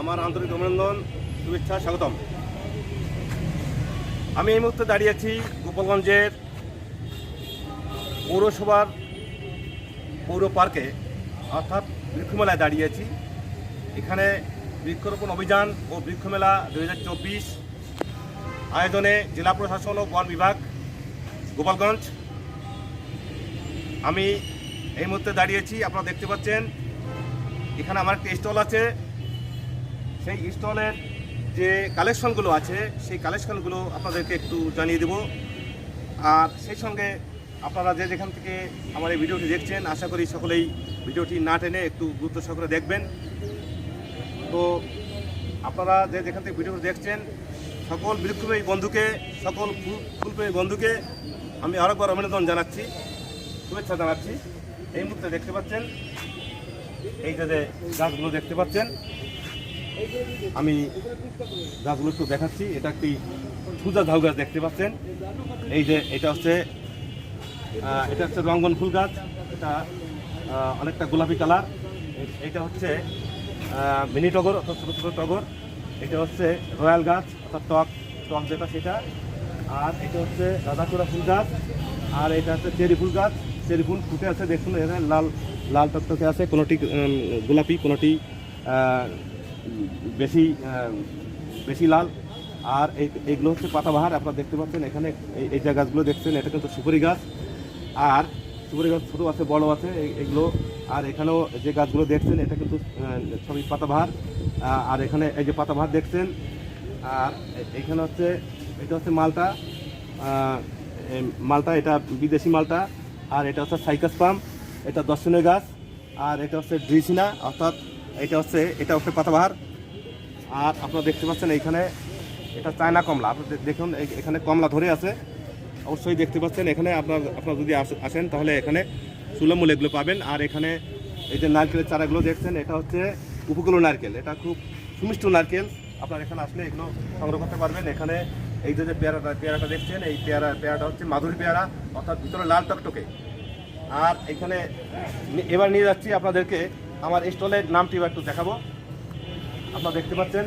আমার আন্তরিক অভিনন্দন, শুভেচ্ছা, স্বাগতম। আমি এই মুহূর্তে দাঁড়িয়ে আছি গোপালগঞ্জের পৌরসভার পৌর পার্কে, অর্থাৎ বৃক্ষমেলায় দাঁড়িয়ে আছি। এখানে বৃক্ষরোপণ অভিযান ও বৃক্ষমেলা দু হাজার চব্বিশ আয়োজনে জেলা প্রশাসন ও বন বিভাগ, গোপালগঞ্জ। আমি এই মুহূর্তে দাঁড়িয়েছি আপনারা দেখতে পাচ্ছেন, এখানে আমার একটা স্টল আছে। সেই স্টলের যে কালেকশনগুলো আছে, সেই কালেকশনগুলো আপনাদেরকে একটু জানিয়ে দেব। আর সেই সঙ্গে আপনারা যে যেখান থেকে আমার এই ভিডিওটি দেখছেন, আশা করি সকলেই ভিডিওটি না টেনে একটু গুরুত্ব সহকারে দেখবেন। তো আপনারা যে যেখান থেকে ভিডিওটি দেখছেন, সকল বৃক্ষপ্রেমী বন্ধুকে, সকল ফুল ফুলপ্রেমী বন্ধুকে আমি আরেকবার অভিনন্দন জানাচ্ছি, শুভেচ্ছা জানাচ্ছি। এই মুহূর্তে দেখতে পাচ্ছেন, এই যে গাছগুলো দেখতে পাচ্ছেন আমি গাছগুলো একটু দেখাচ্ছি। এটা একটি সুজা ঝাউ গাছ দেখতে পাচ্ছেন। এই যে এটা হচ্ছে এটা হচ্ছে রঙ্গন ফুল গাছ। এটা অনেকটা গোলাপি কালার। এটা হচ্ছে মিনি টগর অর্থাৎ ছোটো ছোটো টগর। এটা হচ্ছে রয়্যাল গাছ, অর্থাৎ টক টক যেটা সেটা। আর এটা হচ্ছে রাধাচূড়া ফুল গাছ। আর এটা হচ্ছে চেরি ফুল গাছ। চেরি ফুল ফুটে আছে, দেখুন, এখানে লাল লাল টকটকে আছে। কোনোটি গোলাপি, কোনোটি বেশি বেশি লাল। আর এই এইগুলো হচ্ছে পাতাবাহার, আপনারা দেখতে পাচ্ছেন এখানে, এই- যে গাছগুলো দেখছেন, এটা কিন্তু সুপারি গাছ। আর সুপারি গাছ ছোটো আছে, বড় আছে এগুলো। আর এখানেও যে গাছগুলো দেখছেন, এটা কিন্তু সবই পাতাবাহার। আর এখানে এই যে পাতাবাহার দেখছেন, আর এখানে হচ্ছে, এটা হচ্ছে মালটা। মালটা, এটা বিদেশি মালটা। আর এটা হচ্ছে সাইকাস পাম, এটা দর্শনীয় গাছ। আর এটা হচ্ছে ড্রিসিনা, অর্থাৎ এটা হচ্ছে এটা হচ্ছে পাতাবাহার। আর আপনারা দেখতে পাচ্ছেন এইখানে এটা চায়না কমলা। আপনি দেখুন এখানে কমলা ধরে আছে। অবশ্যই দেখতে পাচ্ছেন, এখানে আপনার, আপনারা যদি আস- আসেন, তাহলে এখানে সুলভ মূল্যে এগুলো পাবেন। আর এখানে এই যে নারকেলের চারাগুলো দেখছেন, এটা হচ্ছে উপকূল নারকেল। এটা খুব সুমিষ্ট নারকেল। আপনার এখানে আসলে এগুলো সংগ্রহ করতে পারবেন। এখানে এই যে পেয়ারাটা পেয়ারাটা দেখছেন, এই পেয়ারা, পেয়ারাটা হচ্ছে মাধুরী পেয়ারা, অর্থাৎ ভিতরে লাল টকটকে। আর এখানে এবার নিয়ে যাচ্ছি আপনাদেরকে আমার স্টলের নামটি একটু দেখাবো। আপনারা দেখতে পাচ্ছেন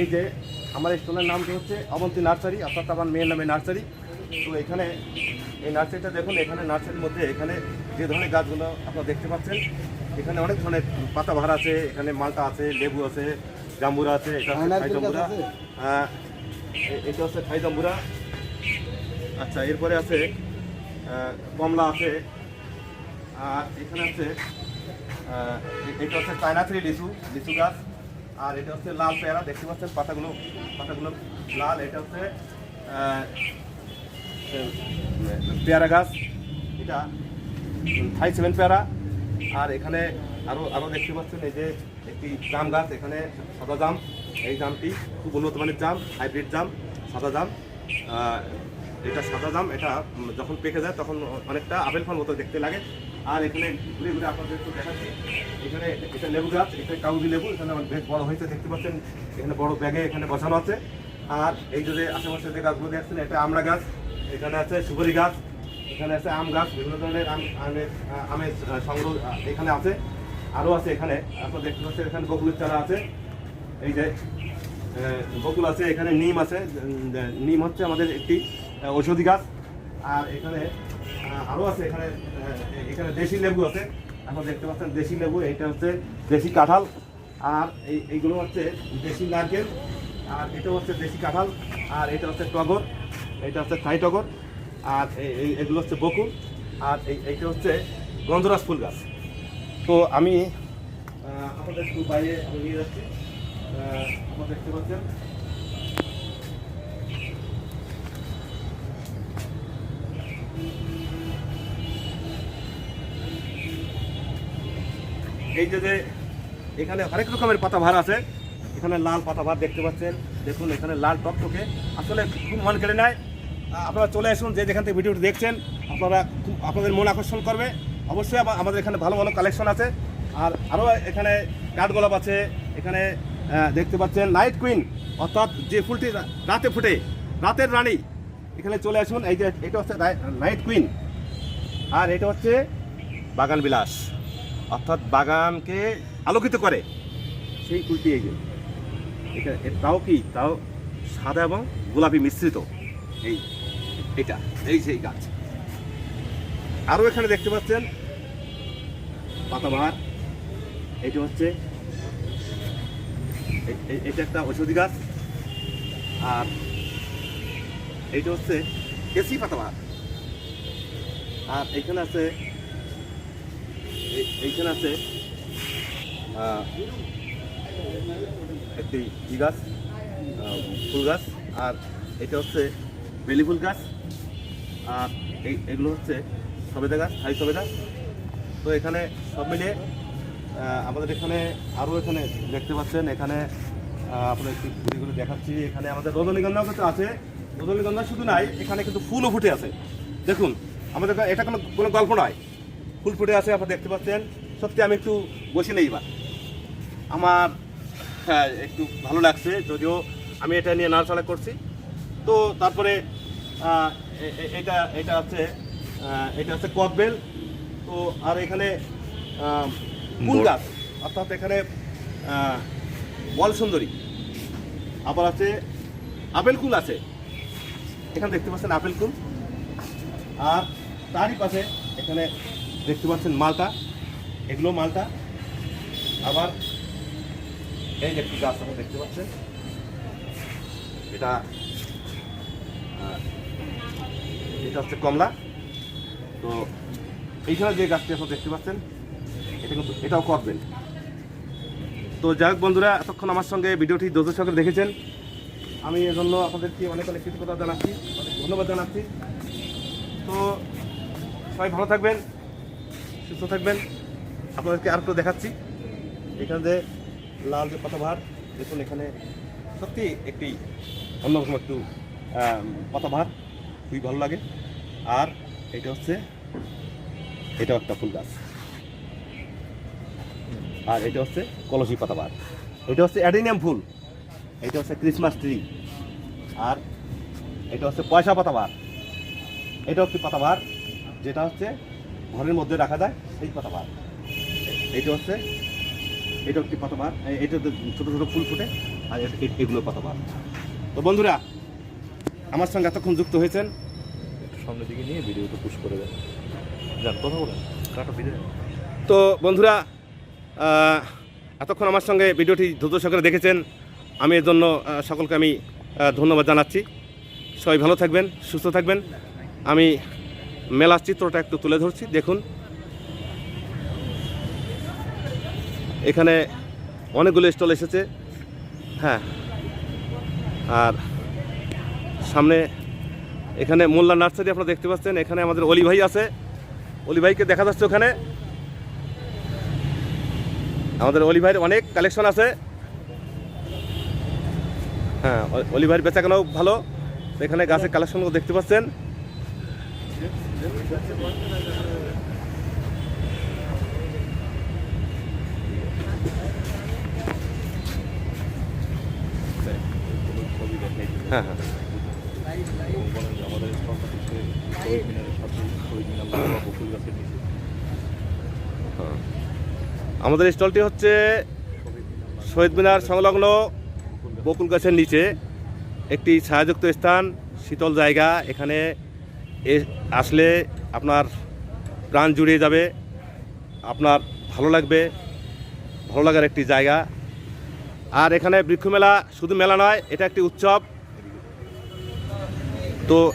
এই যে আমার স্টলের নামটি হচ্ছে অবন্তী নার্সারি অর্থাৎ আমার মেয়ের নামে নার্সারি। তো এখানে এই নার্সারিটা দেখুন এখানে নার্সারির মধ্যে এখানে যে ধরনের গাছগুলো আপনারা দেখতে পাচ্ছেন এখানে অনেক ধরনের পাতাবাহার আছে এখানে মালটা আছে লেবু আছে জাম্বুরা আছে এটা জাম্বুরা হ্যাঁ, এটা হচ্ছে থাই জাম্বুরা আচ্ছা এরপরে আছে কমলা আছে আর এখানে আছে এটা হচ্ছে চায়না থ্রি লিচু লিচু গাছ। আর এটা হচ্ছে লাল পেয়ারা, দেখতে পাচ্ছেন পাতাগুলো পাতাগুলো লাল। এটা হচ্ছে পেয়ারা গাছ। এটা থাই সেভেন পেয়ারা। আর এখানে আরও আরও দেখতে পাচ্ছেন এই যে একটি জাম গাছ, এখানে সাদা জাম। এই জামটি খুব উন্নত মানের জাম, হাইব্রিড জাম, সাদা জাম। এটা সাদা জাম, এটা যখন পেকে যায় তখন অনেকটা আপেল ফল মতো দেখতে লাগে। আর এখানে ঘুরে ঘুরে আপনাদের একটু দেখাচ্ছি। এখানে এটা লেবু গাছ এটা কাউজি লেবু, এখানে বেশ বড় হয়েছে, দেখতে পাচ্ছেন। এখানে বড় ব্যাগে এখানে বসানো আছে। আর এই যে আশেপাশে যে গাছগুলো দেখছেন, এটা আমড়া গাছ, এখানে আছে সুপারি গাছ, এখানে আছে আম গাছ, বিভিন্ন ধরনের আম, আমের আমের সংগ্রহ এখানে আছে। আরও আছে এখানে, আপনারা দেখতে পাচ্ছেন এখানে বকুলের চারা আছে। এই যে বকুল আছে, এখানে নিম আছে নিম হচ্ছে আমাদের একটি ঔষধি গাছ। আর এখানে আরও আছে এখানে এখানে দেশি লেবু আছে। এখন দেখতে পাচ্ছেন দেশি লেবু এটা হচ্ছে দেশি কাঁঠাল। আর এই এইগুলো হচ্ছে দেশি নারকেল, আর এটা হচ্ছে দেশি কাঁঠাল, আর এটা হচ্ছে টগর, এটা হচ্ছে থাই টগর, আর এগুলো হচ্ছে বকুল, আর এই এইটা হচ্ছে গন্ধরাজ ফুল গাছ। তো আমি আমাদের একটু বাইরে আমি নিয়ে যাচ্ছি। আপনারা দেখতে পাচ্ছেন এই যে যে এখানে হরেক রকমের পাতা ভার আছে, এখানে লাল পাতা ভার দেখতে পাচ্ছেন। দেখুন, এখানে লাল টকটকে। আসলে খুব মন কেড়ে নেয়। আপনারা চলে আসুন, যে যেখান থেকে ভিডিওটি দেখছেন, আপনারা খুব, আপনাদের মন আকর্ষণ করবে। অবশ্যই আমাদের এখানে ভালো ভালো কালেকশন আছে। আর আরও এখানে কাঠগোলাপ আছে, এখানে দেখতে পাচ্ছেন নাইট কুইন অর্থাৎ যে ফুলটি রাতে ফুটে, রাতের রানী। এখানে চলে আসুন, এই যে, এটা হচ্ছে নাইট কুইন আর এটা হচ্ছে বাগান বিলাস অর্থাৎ বাগানকে আলোকিত করে। সেই ফুলটি এই যে তাও কি, তাও সাদা এবং গোলাপি মিশ্রিত? এই, এটা, এই সেই গাছ। আরও এখানে দেখতে পাচ্ছেন, পাতাবাহার, এটা হচ্ছে এটা একটা ঔষধি গাছ। আর এইটা হচ্ছে এসি পাতাবাহার। আর এখানে আছে এইখানে আছে একটি ই গাছ ফুল গাছ, আর এটা হচ্ছে বেলি ফুল গাছ, আর এই এগুলো হচ্ছে সবেদা গাছ হাই সবেদা। তো এখানে সব মিলিয়ে আমাদের এখানে আরও এখানে দেখতে পাচ্ছেন, এখানে আপনার একটু ঘুরিগুলো দেখাচ্ছি। এখানে আমাদের রজনীগন্ধাও কিন্তু আছে। রজনীগন্ধা শুধু নাই, এখানে কিন্তু ফুলও ফুটে আছে। দেখুন, আমাদের এটা কোনো কোনো গল্প নয়। ফুল ফুটে আছে আপনারা দেখতে পাচ্ছেন। সত্যি আমি একটু বসে নেই এবার। আমার হ্যাঁ একটু ভালো লাগছে যদিও আমি এটা নিয়ে নাড়াচাড়া করছি। তো তারপরে এটা এটা হচ্ছে আহ, এটা হচ্ছে কদবেল তো আর এখানে ফুল গাছ। অর্থাৎ এখানে বল সুন্দরী। আবার আছে আপেল কুল আছে। এখানে দেখতে পাচ্ছেন আপেল কুল। আর তারই পাশে এখানে দেখতে পাচ্ছেন মালটা। এগুলো মালটা। আবার এই যে একটি গাছ আপনারা দেখতে পাচ্ছেন। এটা এটা হচ্ছে কমলা। তো এইখানে যে গাছটি আপনারা দেখতে পাচ্ছেন, এটা কিন্তু, এটাও করবেন তো যাই হোক বন্ধুরা, এতক্ষণ আমার সঙ্গে ভিডিওটি ধৈর্য সহকারে দেখেছেন। আমি এজন্য আপনাদেরকে অনেক অনেক কৃতজ্ঞতা জানাচ্ছি। অনেক ধন্যবাদ জানাচ্ছি। তো সবাই ভালো থাকবেন। সুস্থ থাকবেন। আপনাদেরকে আর একটু দেখাচ্ছি। এখানে যে লাল যে পাতাভার দেখুন এখানে সত্যি একটি অন্যরকম একটু আম, পাতাভার খুবই ভালো লাগে। আর এটা হচ্ছে এটাও একটা ফুল গাছ। আর এটা হচ্ছে কলসি পাতাবার এটা হচ্ছে অ্যাডিনিয়াম ফুল। এটা হচ্ছে ক্রিসমাস ট্রি। আর এটা হচ্ছে পয়সা পাতাবার এটা হচ্ছে পাতাবার যেটা হচ্ছে ঘরের মধ্যে রাখা যায় সেই পাতাবার এটা হচ্ছে এটা একটি পাতাবার এটা ছোটো ছোটো ফুল ফুটে আর এগুলো পাতাবার তো বন্ধুরা আমার সঙ্গে এতক্ষণ যুক্ত হয়েছেন। সামনের দিকে নিয়ে ভিডিওটা পুশ করে দেন। যান কথা বলেন তো বন্ধুরা এতক্ষণ আমার সঙ্গে ভিডিওটি ধৈর্য সহকারে দেখেছেন। আমি এর জন্য সকলকে আমি ধন্যবাদ জানাচ্ছি। সবাই ভালো থাকবেন সুস্থ থাকবেন। আমি মেলার চিত্রটা একটু তুলে ধরছি, দেখুন। এখানে অনেকগুলো স্টল এসেছে হ্যাঁ। আর সামনে এখানে মোল্লা নার্সারি আপনারা দেখতে পাচ্ছেন, এখানে আমাদের অলি ভাই আছে। অলি ভাইকে দেখা যাচ্ছে ওখানে। আমাদের অলি ভাইয়ের অনেক কালেকশন আছে। হ্যাঁ অলি ভাইয়ের বেচাকেনাও ভালো। এখানে গাছের কালেকশনগুলো দেখতে পাচ্ছেন। গাছের নিচে হ্যাঁ। আমাদের স্টলটি হচ্ছে শহীদ মিনার সংলগ্ন বকুল গাছের নিচে। একটি ছায়াযুক্ত স্থান, শীতল জায়গা। এখানে এ- আসলে আপনার প্রাণ জুড়িয়ে যাবে, আপনার ভালো লাগবে, ভালো লাগার একটি জায়গা। আর এখানে বৃক্ষমেলা শুধু মেলা নয়, এটা একটি উৎসব। তো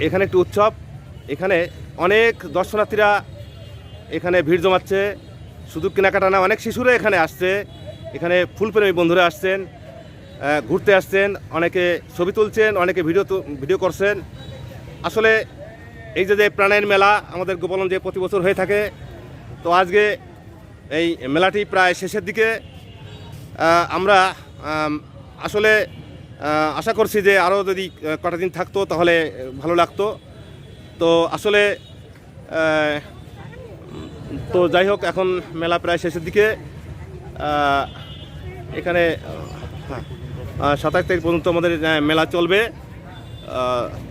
এখানে একটি উৎসব। এখানে অনেক দর্শনার্থীরা এখানে ভিড় জমাচ্ছে। শুধু কেনাকাটা না, অনেক শিশুরা এখানে আসছে। এখানে ফুলপ্রেমী বন্ধুরা আসছেন ঘুরতে আসছেন, অনেকে ছবি তুলছেন, অনেকে ভিডিও ভিডিও করছেন। আসলে এই যে যে প্রাণায়ণ মেলা আমাদের গোপালন যে প্রতি বছর হয়ে থাকে, তো আজকে এই মেলাটি প্রায় শেষের দিকে আমরা আসলে আশা করছি যে আরও যদি কটা দিন থাকতো তাহলে ভালো লাগতো। তো আসলে তো যাই হোক, এখন মেলা প্রায় শেষের দিকে এখানে সাতাশ তারিখ পর্যন্ত আমাদের মেলা চলবে।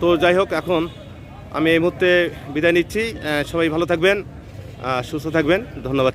তো যাই হোক, এখন আমি এই মুহূর্তে বিদায় নিচ্ছি। সবাই ভালো থাকবেন সুস্থ থাকবেন। ধন্যবাদ